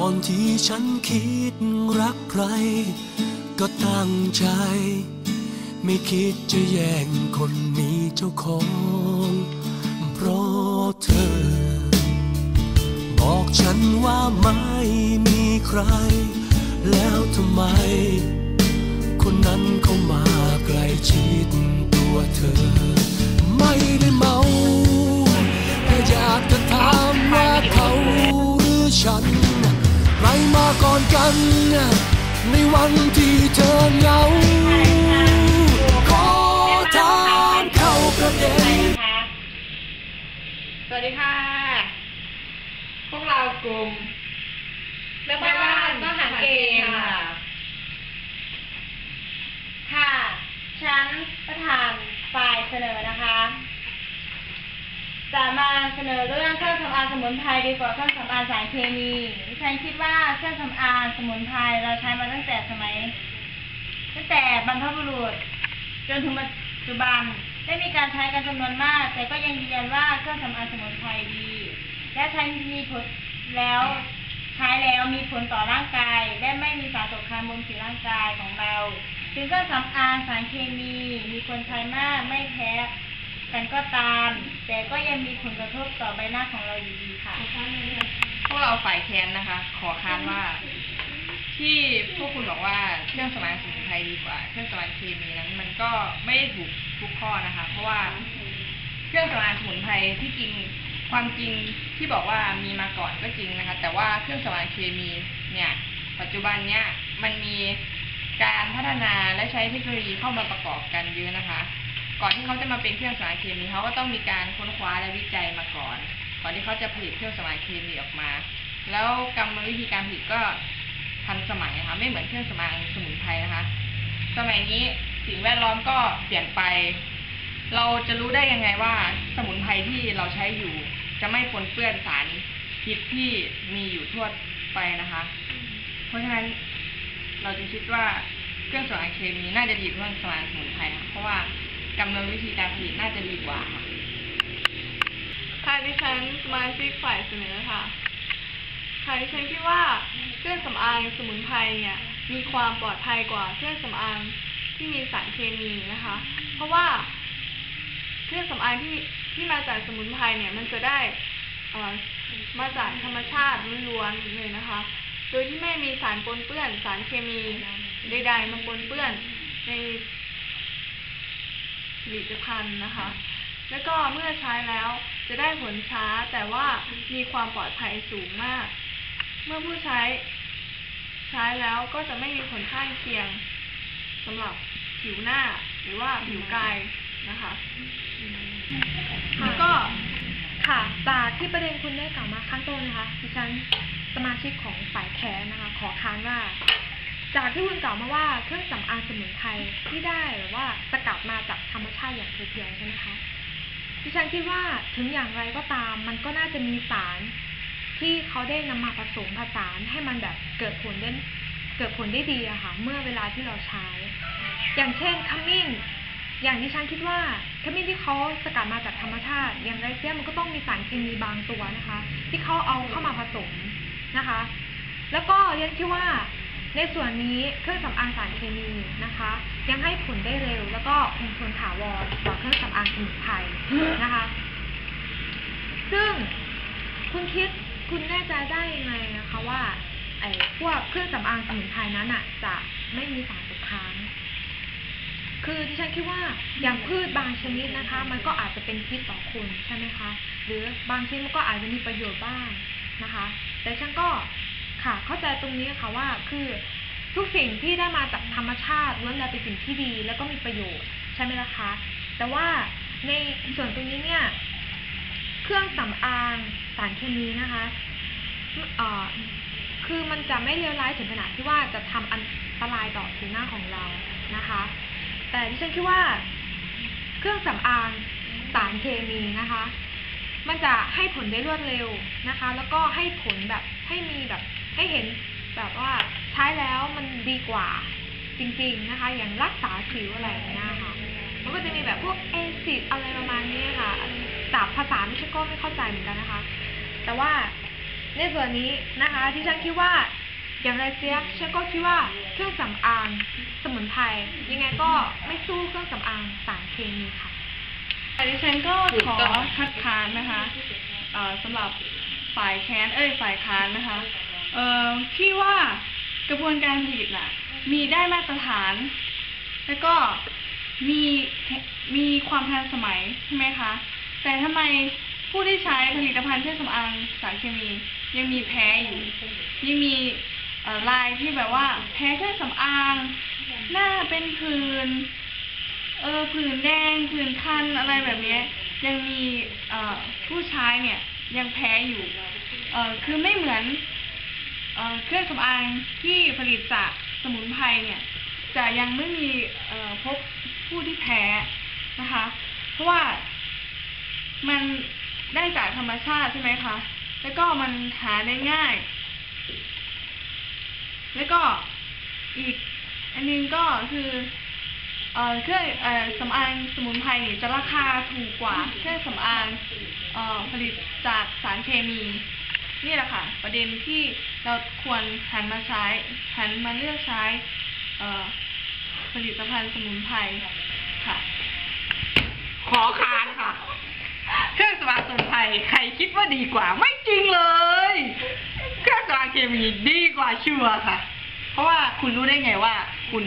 ก่อนที่ฉันคิดรักใคร ก็ตั้งใจ ไม่คิดจะแย่งคนมีเจ้าของ เพราะเธอ บอกฉันว่าไม่มีใคร แล้วทำไม คนนั้นเขามาใกล้ชิดตัวเธอ ไม่ได้เมาแค่อยากจะถามว่าเขาหรือฉัน ใครมาก่อนกัน ในวันที่เธอเหงา ขอถามเข้าประเด็นสวัสดีค่ะ พวกเรากลุ่มแม่บ้านก็หารเกมค่ะ ค่ะฉันประธานฝ่ายเสนอนะคะ จะมาเสนอเรื่องเครื่องสำอางสมุนไพรดีกว่าเครื่องสำอางสารเคมีดิฉันคิดว่าเครื่องสำอางสมุนไพรเราใช้มาตั้งแต่สมัย ตั้งแต่บรรพบุรุษ จนถึงปัจจุบันได้มีการใช้กันจำนวนมาก แต่ก็ยังยืนยันว่าเครื่องสำอางสมุนไพรดี และใช้มีผลแล้วใช้แล้วมีผลต่อร่างกาย และไม่มีสารตกค้างบนผิวร่างกายของเราถึงเครื่องสำอางสารเคมี มีคนใช้มากไม่แพ้ กันก็ตาม แต่ก็ยังมีผลกระทบต่อใบหน้าของเราอยู่ดีค่ะ พวกเราฝ่ายแค้นนะคะ ขอค้านว่า ที่พวกคุณบอกว่าเครื่องสำอางสมุนไพรดีกว่า เครื่องสำอางเคมีนั้น มันก็ไม่ได้ถูกทุกข้อนะคะ เพราะว่าเครื่องสำอางสมุนไพรที่จริงความจริงที่บอกว่ามีมาก่อนก็จริงนะคะ แต่ว่าเครื่องสำอางเคมีเนี่ย ปัจจุบันเนี่ยมันมีการพัฒนาและใช้เทคโนโลยีเข้ามาประกอบกันเยอะนะคะ ก่อนที่เขาจะมาเป็นเครื่องสำอางเคมีเขาก็ต้องมีการค้นคว้าและวิจัยมาก่อน ก่อนที่เขาจะผลิตเครื่องสำอางเคมีออกมา แล้วกรรมวิธีการผลิตก็ทันสมัยนะคะไม่เหมือนเครื่องสำอางสมุนไพรนะคะ สมัยนี้สิ่งแวดล้อมก็เปลี่ยนไป เราจะรู้ได้ยังไงว่า สมุนไพรที่เราใช้อยู่ จะไม่ปนเปื้อนสารพิษที่มีอยู่ทั่วไปนะคะ เพราะฉะนั้นเราจะคิดว่าเครื่องสำอางเคมีน่าจะดีกว่าเครื่องสำอางสมุนไพรค่ะเพราะว่า กำเนิดวิธีการผลิตน่าจะดีกว่าค่ะค่ะดิฉันสมาชิกฝ่ายเสนอค่ะ ค่ะดิฉันคิดว่าเครื่องสำอางสมุนไพรเนี่ยมีความปลอดภัยกว่าเครื่องสำอางที่มีสารเคมีนะคะ เพราะว่าเครื่องสำอางที่ที่มาจากสมุนไพรเนี่ยมันจะได้อ่อมาจากธรรมชาติล้วนๆเลยนะคะ โดยที่ไม่มีสารปนเปื้อนสารเคมีใดๆมาปนเปื้อนใน ผลิตภัณฑ์นะคะ แล้วก็เมื่อใช้แล้วจะได้ผลช้าแต่ว่ามีความปลอดภัยสูงมาก เมื่อผู้ใช้ใช้แล้วก็จะไม่มีผลข้างเคียงสำหรับผิวหน้าหรือว่าผิวกายนะคะแล้วก็ค่ะจากที่ประเด็นคุณได้กล่าวมาข้างต้นนะคะดิฉันสมาชิกของฝ่ายแคสนะคะ ขอค้านว่า จากที่คุณกล่าวมาว่าเครื่องสำอางสมุนไพรที่ได้หรือว่าสกัดมาจากธรรมชาติอย่างเพียวๆใช่ไหมคะดิฉันคิดว่าถึงอย่างไรก็ตาม มันก็น่าจะมีสารที่เขาได้นำมาผสมผสานให้มันแบบเกิดผลได้เกิดผลได้ดีอะค่ะ เมื่อเวลาที่เราใช้ อย่างเช่นขมิ้น อย่างที่ฉันคิดว่าขมิ้นที่เขาสกัดมาจากธรรมชาติ อย่างไรเสียมันก็ต้องมีสารเคมีบางตัวนะคะ ที่เขาเอาเข้ามาผสมนะคะ แล้วก็เรียนคิดว่า ในส่วนนี้เครื่องสำอางสารเคมีนะคะ ยังให้ผลได้เร็ว แล้วก็คงทนถาวรกว่าเครื่องสำอางสมุนไพรนะคะ ซึ่งคุณคิดคุณแน่ใจได้ยังไงนะคะว่าไอ้พวกเครื่องสำอางสมุนไพรนั้นอะ จะไม่มีสารตกค้างคือที่ฉันคิดว่าอย่างพืชบางชนิดนะคะ มันก็อาจจะเป็นพิษต่อคุณใช่ไหมคะ หรือบางชนิดมันก็อาจจะมีประโยชน์บ้างนะคะ แต่ฉันก็ ค่ะ เข้าใจตรงนี้ค่ะว่าคือทุกสิ่งที่ได้มาจากธรรมชาติล้วนแล้วเป็นสิ่งที่ดีแล้วก็มีประโยชน์ใช่ไหมล่ะคะ แต่ว่าในส่วนตรงนี้เนี่ย เครื่องสำอางสารเคมีนะคะเอ่อคือมันจะไม่เลวร้ายถึงขนาดที่ว่าจะทำอันตรายต่อผิวหน้าของเรานะคะ แต่ที่ฉันคิดว่า เครื่องสำอางสารเคมีนะคะ มันจะให้ผลได้รวดเร็วนะคะ แล้วก็ให้ผลแบบให้มีแบบ ให้เห็นแบบว่าใช้แล้วมันดีกว่าจริง ๆนะคะ อย่างรักษาผิวอะไรอย่างเงี้ยค่ะมันก็จะมีแบบพวกเอซิดอะไรประมาณนี้ค่ะอันจากภาษาไม่ใช่ก็ไม่เข้าใจเหมือนกันนะคะ แต่ว่าในส่วนนี้นะคะที่ฉันคิดว่าอย่างไรเสียฉันก็คิดว่าเครื่องสำอางสมุนไพรยังไงก็ไม่สู้เครื่องสำอางสารเคมีค่ะดิฉันก็ขอคัดค้านนะคะเอ่อสำหรับฝ่ายแค้นเอ้ยฝ่ายค้านนะคะ เอ่อที่ว่ากระบวนการผลิตน่ะ มีได้มาตรฐาน แล้วก็มีมีความทันสมัยใช่ไหมคะ แต่ทำไมผู้ที่ใช้ผลิตภัณฑ์เครื่องสำอางสารเคมี ยังมีแพ้อยู่ยังมีลายที่แบบว่า แพ้เครื่องสำอาง หน้าเป็นผื่นเออผื่นแดงผื่นคันอะไรแบบนี้ยังมีผู้ใช้เนี่ยยังแพ้อยู่ เออคือไม่เหมือน เครื่องสำอางที่ผลิตจากสมุนไพรเนี่ย จะยังไม่มีพบผู้ที่แพ้นะคะ เพราะว่ามันได้จากธรรมชาติใช่ไหมคะ แล้วก็มันหาได้ง่าย แล้วก็อีกอันนึงก็คือเอเครื่องออสำอางสมุนไพรนี่จะราคาถูกกว่าเครื่องสำอางออผลิตจากสารเคมี นี่แหละค่ะ ประเด็นที่เราควรหันมาใช้หันมาเลือกใช้ผลิตภัณฑ์สมุนไพรค่ะ ขอคานค่ะ เครื่องสำอางสมุนไพรใครคิดว่าดีกว่า ไม่จริงเลย เครื่องสำอางเคมีดีกว่าชัวร์ค่ะ เพราะว่าคุณรู้ได้ไงว่า คุณ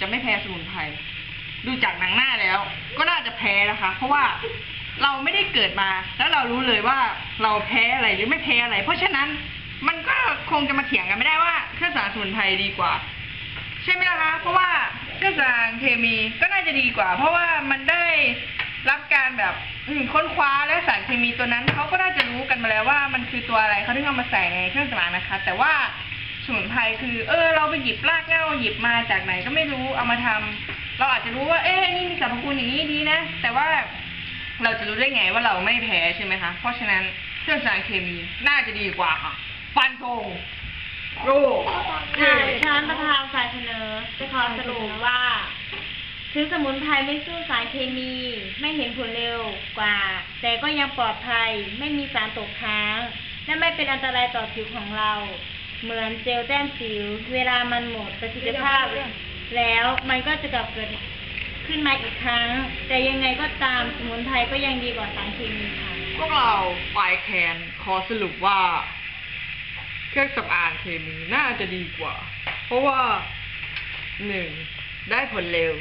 จะไม่แพ้สมุนไพรดูจากหนังหน้าแล้ว ก็น่าจะแพ้นะคะ เพราะว่า เราไม่ได้เกิดมา แล้วเรารู้เลยว่าเราแพ้อะไรหรือไม่แพ้อะไร เพราะฉะนั้นมันก็คงจะมาเถียงกันไม่ได้ว่าเครื่องสางสมุนไพรดีกว่า ใช่ไหมล่ะคะ เพราะว่าเครื่องสางเคมีก็น่าจะดีกว่า เพราะว่ามันได้รับการแบบค้นคว้าและสารเคมีตัวนั้นเขาก็น่าจะรู้กันมาแล้วว่ามันคือตัวอะไรเขาถึงเอามาใส่ในเครื่องสำอางนะคะ แต่ว่าสมุนไพรคือ เออ เราไปหยิบรากเหง้าหยิบมาจากไหนก็ไม่รู้เอามาทำเราอาจจะรู้ว่า เอ๊ะนี่มีสรรพคุณอย่างนี้ดีนะ แต่ว่า เราจะรู้ได้ไงว่าเราไม่แพ้ใช่ไหมคะ เพราะฉะนั้นเครื่องสำอางเคมีน่าจะดีกว่าค่ะ ฟันธงโอ้ค่ะฉันประธานฝ่ายเสนอจะขอสรุปว่าถึงสมุนไพรไม่สู้สารเคมี ไม่เห็นผลเร็วกว่า แต่ก็ยังปลอดภัย ไม่มีสารตกค้าง และไม่เป็นอันตรายต่อผิวของเรา เหมือนเจลแต้มสิว เวลามันหมดประสิทธิภาพ แล้วมันก็จะกลับเกิด ขึ้นมาอีกครั้ง แต่ยังไงก็ตามสมุนไพรก็ยังดีกว่าสารเคมีค่ะ พวกเราฝ่ายแคนขอสรุปว่า เครื่องสำอางเคมีน่าจะดีกว่า เพราะว่าหนึ่งได้ผลเร็ว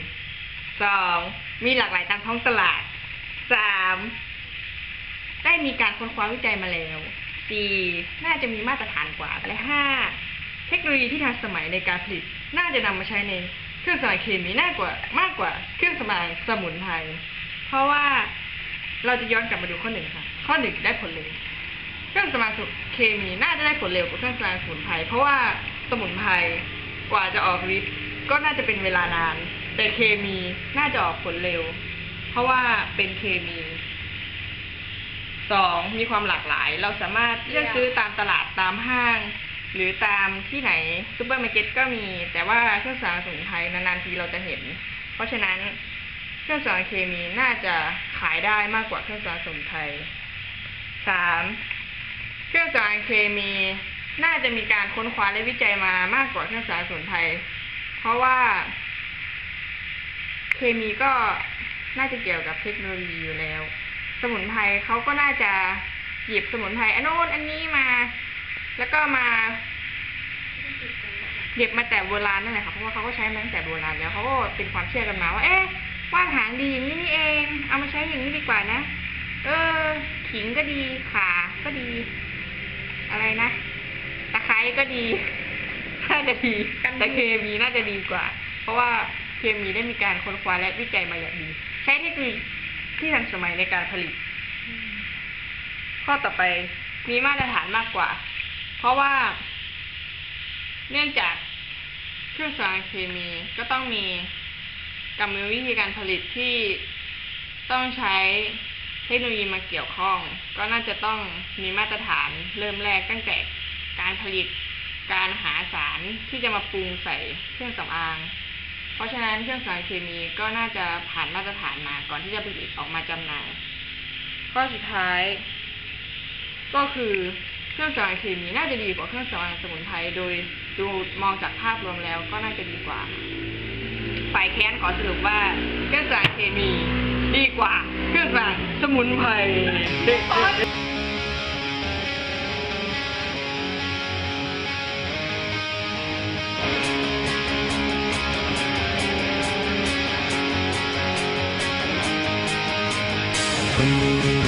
สองมีหลากหลายตามท้องตลาดสามได้มีการค้นคว้าวิจัยมาแล้วสี่น่าจะมีมาตรฐานกว่าและห้าเทคโนโลยีที่ทันสมัยในการผลิต น่าจะนำมาใช้ใน เครื่องสำอางเคมีน่ากว่ามากกว่าเครื่องสำอางสมุนไพรเพราะว่าเราจะย้อนกลับมาดูข้อหนึ่งค่ะ ข้อหนึ่งได้ผลเร็วเครื่องสำอางเคมีน่าจะได้ผลเร็วกว่าเครื่องสำอางสมุนไพรเพราะว่าสมุนไพรกว่าจะออกฤทธิ์ก็น่าจะเป็นเวลานาน แต่เคมีน่าจะออกผลเร็ว เพราะว่าเป็นเคมีสองมีความหลากหลาย เราสามารถเลือกซื้อตามตลาดตามห้าง หรือตามที่ไหนซูเปอร์มาร์เก็ตก็มี แต่ว่าเครื่องสำอางสมุนไพรนานๆทีเราจะเห็น เพราะฉะนั้นเครื่องสำอางเคมีน่าจะขายได้มากกว่าเครื่องสำอางสมุนไพรสามเครื่องสำอางเคมีน่าจะมีการค้นคว้าและวิจัยมามากกว่าเครื่องสำอางสมุนไพรเพราะว่า เคมีก็น่าจะเกี่ยวกับเทคโนโลยีอยู่แล้ว สมุนไพรเขาก็น่าจะหยิบสมุนไพรอันโน้นอันนี้มา แล้วก็มาเก็บมาแต่โบราณนั่นแหละค่ะเพราะว่าเขาก็ใช้มาตั้งแต่โบราณแล้วเขาก็เป็นความเชื่อกันมาว่า เอ๊ะว่านหางดีอย่างนี้นี่เอง เอามาใช้อย่างนี้ดีกว่านะ เออ ขิงก็ดีขาก็ดี อะไรนะตะไคร้ก็ดีน่าจะดีแต่เคมีน่าจะดีกว่า เพราะว่าเคมีได้มีการค้นคว้าและวิจัยมาอย่างดี ใช้เทคโนโลยีที่ทันสมัยในการผลิต ข้อต่อไปมีมาตรฐานมากกว่า เพราะว่า เนื่องจากเครื่องสำอางเคมีก็ต้องมีกรรมวิธีการผลิตที่ต้องใช้เทคโนโลยีมาเกี่ยวข้อง ก็น่าจะต้องมีมาตรฐานเริ่มแรกตั้งแต่การผลิตการหาสารที่จะมาปรุงใส่เครื่องสำอาง เพราะฉะนั้นเครื่องสำอางเคมีก็น่าจะผ่านมาตรฐานมาก่อนที่จะผลิตออกมาจำหน่าย ข้อสุดท้าย ก็คือ เครื่องสำอางครีมนี้น่าจะดีกว่าเครื่องสำอางสมุนไพรโดยดูมองจากภาพรวมแล้วก็น่าจะดีกว่า ฝ่ายแค้นขอสรุปว่าเครื่องสำอางเคมี ดีกว่าเครื่องสำอางสมุนไพร嗯。